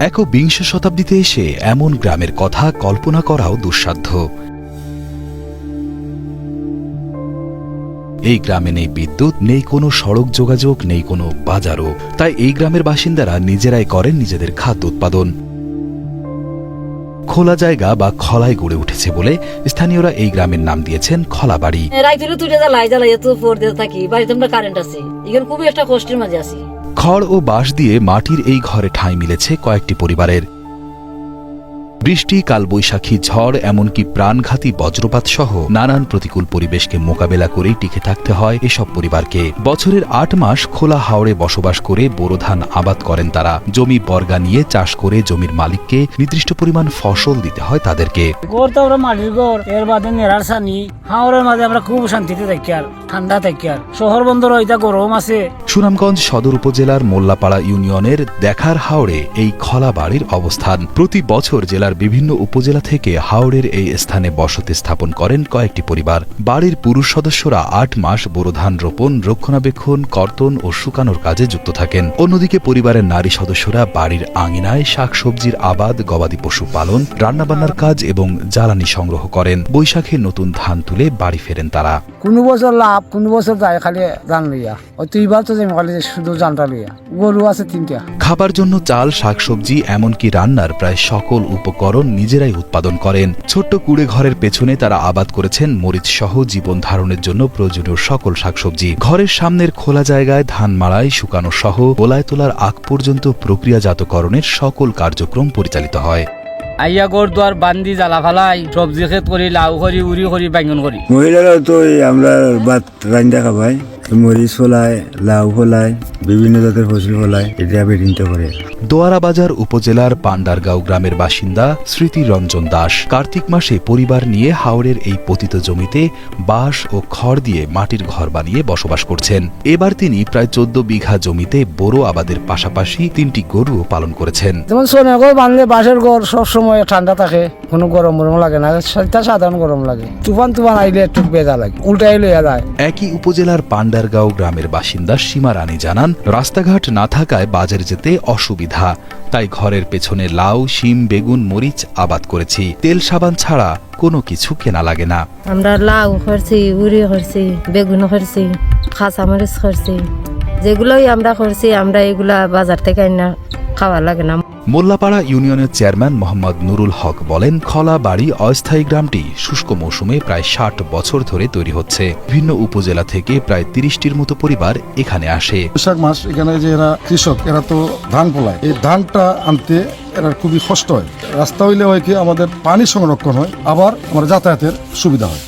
একবিংশ শতাব্দীতে এসে এমন গ্রামের কথা কল্পনা করাও দুঃসাধ্য। এই গ্রামে নেই বিদ্যুৎ, নেই কোনো সড়ক যোগাযোগ, নেই কোনো বাজারও। তাই এই গ্রামের বাসিন্দারা নিজেরাই করেন নিজেদের খাদ্য উৎপাদন। খোলা জায়গা বা খলায় গড়ে উঠেছে বলে স্থানীয়রা এই গ্রামের নাম দিয়েছেন খলাবাড়ি। রাইতুলে তুলে জ্বালাই জ্বালাই এত ফোর দিয়ে থাকি, বাড়িতে আমরা কারেন্ট আছে। এখানে খুবই একটা কষ্টের মাঝে আছি। খড় ও বাঁশ দিয়ে মাটির এই ঘরে ঠাঁই মিলেছে কয়েকটি পরিবারের। বৃষ্টি, কালবৈশাখী ঝড়, এমনকি প্রাণঘাতী বজ্রপাত সহ নানান প্রতিকূল পরিবেশকে মোকাবেলা করেই টিকে থাকতে হয় এসব পরিবারকে। বছরের আট মাস খোলা হাওড়ে বসবাস করে বোরো ধান আবাদ করেন তারা। জমি বর্গা নিয়ে চাষ করে জমির মালিককে নির্দিষ্ট পরিমাণ ফসল দিতে হয় তাদেরকে। মাটির গড় এর বাদে হাওড়ের মাঝে আমরা খুব শান্তিতে আর। ঠান্ডা থাকি। আর শহর বন্দর ওইটা গরম আছে। সুনামগঞ্জ সদর উপজেলার মোল্লাপাড়া ইউনিয়নের দেখার হাওড়ে এই খলা বাড়ির অবস্থান। প্রতি বছর জেলার বিভিন্ন উপজেলা থেকে হাওড়ের এই স্থানে বসতি স্থাপন করেন কয়েকটি পরিবার। বাড়ির পুরুষ সদস্যরা আট মাস বোরো ধান রোপণ রক্ষণাবেক্ষণ কর্তন ও শুকানোর কাজে যুক্ত থাকেন। অন্যদিকে পরিবারের নারী সদস্যরা বাড়ির আঙিনায় শাকসবজির আবাদ গবাদি পশু পালন রান্নাবান্নার কাজ এবং জ্বালানি সংগ্রহ করেন। বৈশাখে নতুন ধান তুলে বাড়ি ফেরেন তারা। কোনো বছর লাভ কোনো বছর যায় খালি জান লইয়া। ওই তুইবার তো যাই শুধু জানটা লইয়া। গরু আছে তিনটা। খাবার জন্য চাল, শাকসবজি, এমনকি রান্নার প্রায় সকল উপকরণ নিজেরাই উৎপাদন করেন। ছোট্ট কুড়ে ঘরের পেছনে তারা আবাদ করেছেন মরিচ সহ জীবন ধারণের জন্য প্রয়োজনীয় সকল শাকসবজি। ঘরের সামনের খোলা জায়গায় ধান মাড়াই শুকানো সহ গোলায় তোলার আগ পর্যন্ত প্রক্রিয়াজাতকরণের সকল কার্যক্রম পরিচালিত হয়। আইয়া গড় দুয়ার বান্দি জ্বালা ফালাই সবজি খেত করি লাউ করি উড়ি করি বাইঙ্গন করি মহিলারা তো আমরা ভাত রান্দা খাবাই। মরিচ ফলায় লাউ ফলায় বিভিন্ন জাতের ফসল ফলায় এটা বেরিনতে করে দোয়ারা বাজার উপজেলার পান্ডারগাঁও গ্রামের বাসিন্দা স্মৃতি রঞ্জন দাস কার্তিক মাসে পরিবার নিয়ে হাওড়ের এই পতিত জমিতে বাঁশ ও খড় দিয়ে মাটির ঘর বানিয়ে বসবাস করছেন। এবার তিনি প্রায় চোদ্দ বিঘা জমিতে বোরো আবাদের পাশাপাশি তিনটি গরুও পালন করেছেন। যেমন সোনের ঘর বানলে বাঁশের ঘর সবসময় ঠান্ডা থাকে কোনো গরম গরম লাগে না সাধারণ গরম লাগে। তুফান তুফান আইলে একটু বেজা লাগে যায়। একই উপজেলার পান্ডারগাঁও গ্রামের বাসিন্দা সীমা রানী জানান, রাস্তাঘাট না থাকায় বাজারে যেতে অসুবিধা। তাই ঘরের পেছনে লাউ, শিম, বেগুন, মরিচ আবাদ করেছি। তেল সাবান ছাড়া কোনো কিছু কেনা লাগে না। আমরা লাউ করছি, উড়ি করছি, বেগুন করছি, কাঁচামরিচ করছি। যেগুলোই আমরা করছি, আমরা এগুলা বাজার থেকে আইনা খাওয়া লাগে না। মোল্লাপাড়া ইউনিয়নের চেয়ারম্যান মোহাম্মদ নুরুল হক বলেন, খলা বাড়ি অস্থায়ী গ্রামটি শুষ্ক মৌসুমে প্রায় ষাট বছর ধরে তৈরি হচ্ছে। বিভিন্ন উপজেলা থেকে প্রায় তিরিশটির মতো পরিবার এখানে আসে। বৈশাখ মাস এখানে যে এরা কৃষক, এরা তো ধান ফলায়। এই ধানটা আনতে এরা খুবই কষ্ট হয়। রাস্তা হইলে হয় কি, আমাদের পানি সংরক্ষণ হয়, আবার আমার যাতায়াতের সুবিধা হয়।